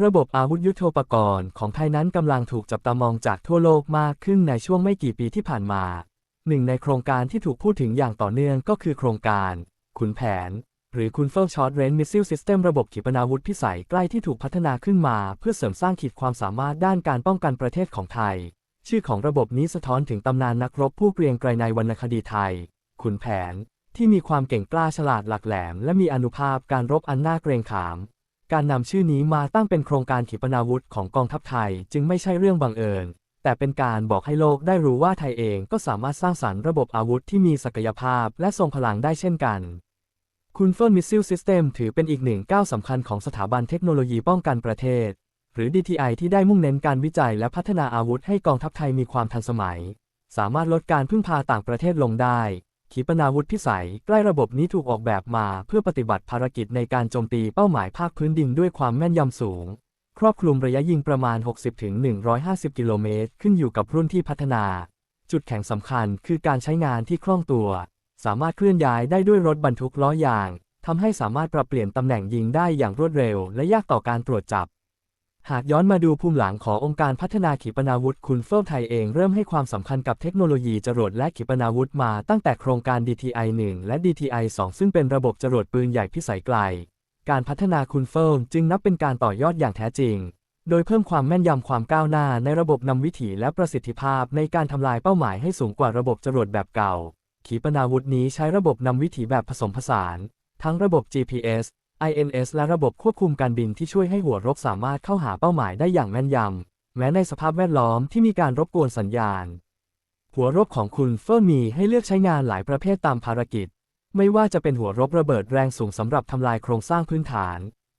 ระบบอาวุธยุทโธปกรณ์ของไทยนั้นกำลังถูกจับตามองจากทั่วโลกมากขึ้นในช่วงไม่กี่ปีที่ผ่านมา หนึ่งในโครงการที่ถูกพูดถึงอย่างต่อเนื่องก็คือโครงการ ขุนแผน หรือคุณเฟิลช็อตเรนมิสซิลซิสเต็มระบบขีปนาวุธพิสัยใกล้ที่ถูกพัฒนาขึ้นมา เพื่อเสริมสร้างขีดความสามารถด้านการป้องกันประเทศของไทย ชื่อของระบบนี้สะท้อนถึงตำนานนักรบผู้เกรียงไกรในวรรณคดีไทย ขุนแผน ที่มีความเก่งกล้าฉลาดหลักแหลม และมีอนุภาพการรบอันน่าเกรงขาม การนำชื่อนี้มาตั้งเป็นโครงการขีปนาวุธของกองทัพไทยจึงไม่ใช่เรื่องบังเอิญ แต่เป็นการบอกให้โลกได้รู้ว่าไทยเองก็สามารถสร้างสรรค์ระบบอาวุธที่มีศักยภาพและทรงพลังได้เช่นกัน คุณเฟิร์นมิสซิลซิสเต็มถือเป็นอีกหนึ่งก้าวสำคัญของสถาบันเทคโนโลยีป้องกันประเทศ หรือ DTI ที่ได้มุ่งเน้นการวิจัยและพัฒนาอาวุธให้กองทัพไทยมีความทันสมัย สามารถลดการพึ่งพาต่างประเทศลงได้ ขีปนาวุธพิสัย ใกล้ระบบนี้ถูกออกแบบมาเพื่อปฏิบัติภารกิจในการโจมตีเป้าหมายภาคพื้นดินด้วยความแม่นยำสูง ครอบคลุมระยะยิงประมาณ 60-150 กิโลเมตร ขึ้นอยู่กับรุ่นที่พัฒนา จุดแข็งสำคัญคือการใช้งานที่คล่องตัว สามารถเคลื่อนย้ายได้ด้วยรถบรรทุกล้อยางทำให้สามารถปรับเปลี่ยนตำแหน่งยิงได้อย่างรวดเร็ว และยากต่อการตรวจจับ หากย้อนมาดูภูมิหลังขององค์การพัฒนาขีปนาวุธคุณเฟิลไทยเองเริ่มให้ความสำคัญกับเทคโนโลยีจรวดและขีปนาวุธมาตั้งแต่โครงการ DTI 1 และ DTI 2 ซึ่งเป็นระบบจรวดปืนใหญ่พิสัยไกล การพัฒนาคุณเฟิลจึงนับเป็นการต่อยอดอย่างแท้จริง โดยเพิ่มความแม่นยำความก้าวหน้าในระบบนำวิถีและประสิทธิภาพในการทำลายเป้าหมายให้สูงกว่าระบบจรวดแบบเก่า ขีปนาวุธนี้ใช้ระบบนำวิถีแบบผสมผสาน ทั้งระบบ GPS INS และระบบควบคุมการบินที่ช่วยให้หัวรบสามารถเข้าหาเป้าหมายได้อย่างแม่นยำ แม้ในสภาพแวดล้อมที่มีการรบกวนสัญญาณ หัวรบของคุณเฟิร์มีให้เลือกใช้งานหลายประเภทตามภารกิจ ไม่ว่าจะเป็นหัวรบระเบิดแรงสูงสำหรับทำลายโครงสร้างพื้นฐาน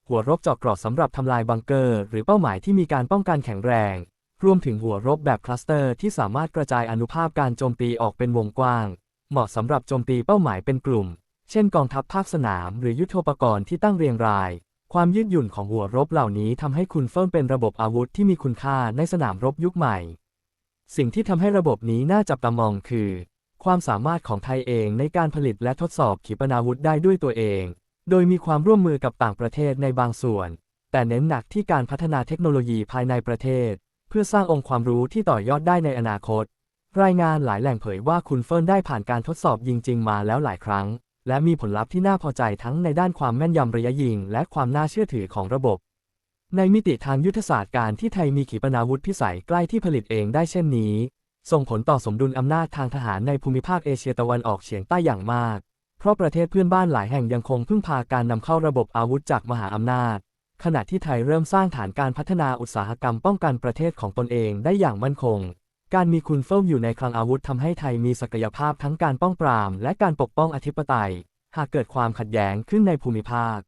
หัวรบเจาะเกราะสำหรับทำลายบังเกอร์ หรือเป้าหมายที่มีการป้องกันแข็งแรง รวมถึงหัวรบแบบคลัสเตอร์ที่สามารถกระจายอนุภาพการโจมตีออกเป็นวงกว้าง เหมาะสำหรับโจมตีเป้าหมายเป็นกลุ่ม เช่นกองทัพภาคสนาม หรือยุทโธปกรณ์ที่ตั้งเรียงราย ความยืดหยุ่นของหัวรบเหล่านี้ทำให้คุณเฟิร์มเป็นระบบอาวุธที่มีคุณค่าในสนามรบยุคใหม่ สิ่งที่ทำให้ระบบนี้น่าจับตามองคือ ความสามารถของไทยเองในการผลิตและทดสอบขีปนาวุธได้ด้วยตัวเอง โดยมีความร่วมมือกับต่างประเทศในบางส่วน แต่เน้นหนักที่การพัฒนาเทคโนโลยีภายในประเทศ เพื่อสร้างองค์ความรู้ที่ต่อยอดได้ในอนาคตรายงานหลายแหล่งเผยว่าคุณเฟิร์นได้ผ่านการทดสอบยิงจริงมาแล้วหลายครั้ง และมีผลลัพธ์ที่น่าพอใจทั้งในด้านความแม่นยำระยะยิง และความน่าเชื่อถือของระบบ ในมิติทางยุทธศาสตร์การที่ไทยมีขีปนาวุธพิสัยใกล้ที่ผลิตเองได้เช่นนี้ ส่งผลต่อสมดุลอำนาจทางทหารในภูมิภาคเอเชียตะวันออกเฉียงใต้อย่างมาก เพราะประเทศเพื่อนบ้านหลายแห่งยังคงพึ่งพาการนำเข้าระบบอาวุธจากมหาอำนาจ ขณะที่ไทยเริ่มสร้างฐานการพัฒนาอุตสาหกรรมป้องกันประเทศของตนเองได้อย่างมั่นคง การมีคุณเฟิลอยู่ในคลังอาวุธทำให้ไทยมีศักยภาพทั้งการป้องปราม และการปกป้องอธิปไตย หากเกิดความขัดแย้งขึ้นในภูมิภาค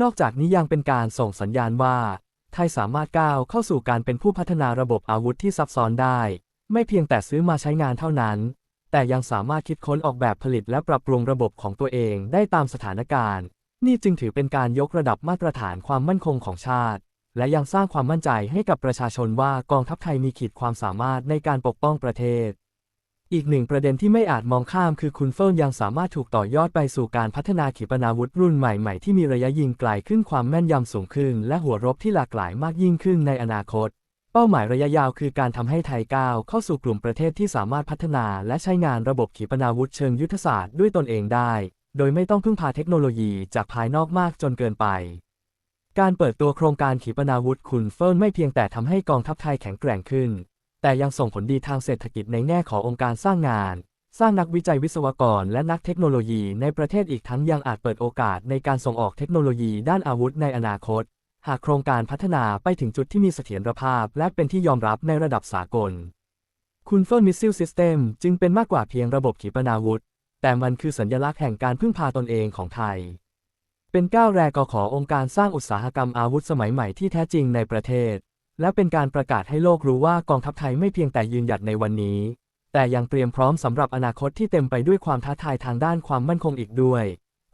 นอกจากนี้ยังเป็นการส่งสัญญาณว่า ไทยสามารถก้าวเข้าสู่การเป็นผู้พัฒนาระบบอาวุธที่ซับซ้อนได้ ไม่เพียงแต่ซื้อมาใช้งานเท่านั้น แต่ยังสามารถคิดค้นออกแบบผลิตและปรับปรุงระบบของตัวเองได้ตามสถานการณ์ นี่จึงถือเป็นการยกระดับมาตรฐานความมั่นคงของชาติ และยังสร้างความมั่นใจให้กับประชาชนว่ากองทัพไทยมีขีดความสามารถในการปกป้องประเทศ อีกหนึ่งประเด็นที่ไม่อาจมองข้ามคือคุณเฟิลยังสามารถถูกต่อยอดไปสู่การพัฒนาขีปนาวุธรุ่นใหม่ๆ ที่มีระยะยิงไกลขึ้นความแม่นยำสูงขึ้น และหัวรบที่หลากหลายมากยิ่งขึ้นในอนาคต เป้าหมายระยะยาวคือการทำให้ไทยก้าวเข้าสู่กลุ่มประเทศที่สามารถพัฒนาและใช้งานระบบขีปนาวุธเชิงยุทธศาสตร์ด้วยตนเองได้ โดยไม่ต้องพึ่งพาเทคโนโลยีจากภายนอกมากจนเกินไป การเปิดตัวโครงการขีปนาวุธคุณเฟิลไม่เพียงแต่ทำให้กองทัพไทยแข็งแกร่งขึ้น แต่ยังส่งผลดีทางเศรษฐกิจในแง่ขององค์การสร้างงาน สร้างนักวิจัยวิศวกร และนักเทคโนโลยีในประเทศอีกทั้งยังอาจเปิดโอกาสในการส่งออกเทคโนโลยีด้านอาวุธในอนาคต หากโครงการพัฒนาไปถึงจุดที่มีเสถียรภาพ และเป็นที่ยอมรับในระดับสากล คุณเฟิลมิสซิลซิสเต็มจึงเป็นมากกว่าเพียงระบบขีปนาวุธ แต่มันคือสัญลักษณ์แห่งการพึ่งพาตนเองของไทย เป็นก้าวแรกขอองค์การสร้างอุตสาหกรรมอาวุธสมัยใหม่ที่แท้จริงในประเทศ และเป็นการประกาศให้โลกรู้ว่ากองทัพไทยไม่เพียงแต่ยืนหยัดในวันนี้ แต่ยังเตรียมพร้อมสำหรับอนาคตที่เต็มไปด้วยความท้าทายทางด้านความมั่นคงอีกด้วย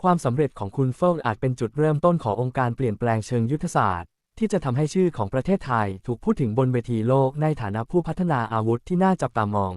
ความสำเร็จของคุณเฟิลอาจเป็นจุดเริ่มต้นขององค์การเปลี่ยนแปลงเชิงยุทธศาสตร์ ที่จะทำให้ชื่อของประเทศไทยถูกพูดถึงบนเวทีโลกในฐานะผู้พัฒนาอาวุธที่น่าจับตามอง